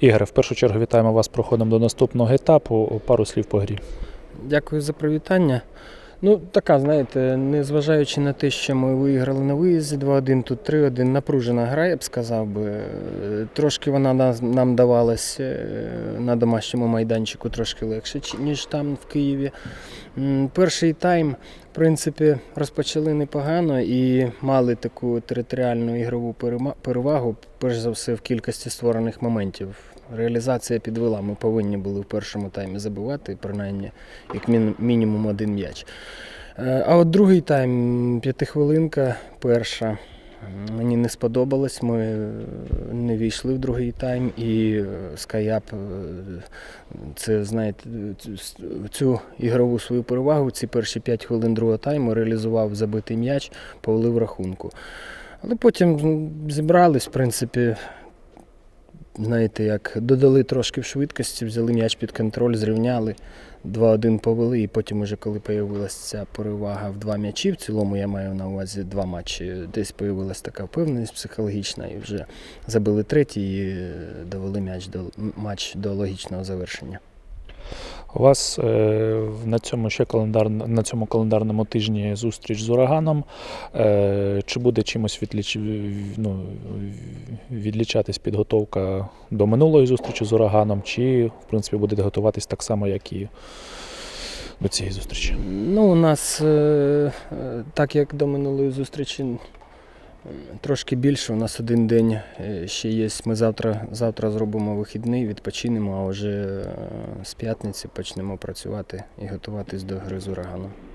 Ігоре, в першу чергу вітаємо вас проходом до наступного етапу. Пару слів по грі. Дякую за привітання. Ну, така, знаєте, незважаючи на те, що ми виграли на виїзді 2-1, тут 3-1, напружена гра, я б сказав би. Трошки вона нам давалась е, на домашньому майданчику трошки легше, ніж там в Києві. Перший тайм, принципі, розпочали непогано і мали таку територіальну ігрову перевагу, перш за все, в кількості створених моментів. Реалізація підвела. Ми повинні були в першому таймі забивати, принаймні, як мінімум один м'яч. Е, А от другий тайм, п'ятихвилинка, перша. Мені не сподобалось, ми е, не війшли в другий тайм, і е, Скаяп е, це, знаєте, цю- ігрову свою перевагу, ці перші 5 хвилин другого тайму реалізував забитий м'яч, повели в рахунку. Але потім зібрались, в принципі, знаєте, як додали трошки в швидкості, взяли м'яч під контроль, зрівняли, 2-1 повели, і потім, уже коли появилася ця перевага в два м'ячі, в цілому я маю на увазі два матчі, десь появилася така впевненість психологічна, і вже забили третій і е, довели м'яч до, матч до логічного завершення. У вас е, на цьому ще календар на цьому календарному тижні зустріч з ураганом. Е, чи буде чимось відліч, ну, відлічатись підготовка до минулої зустрічі з ураганом, чи в принципі будете готуватись так само, як і до цієї зустрічі? Ну, у нас, е, так як до минулої зустрічі, трошки більше. У нас один день е, ще є. Ми завтра, завтра зробимо вихідний, відпочинемо, а вже е, з п'ятниці почнемо працювати і готуватись до гри з ураганом.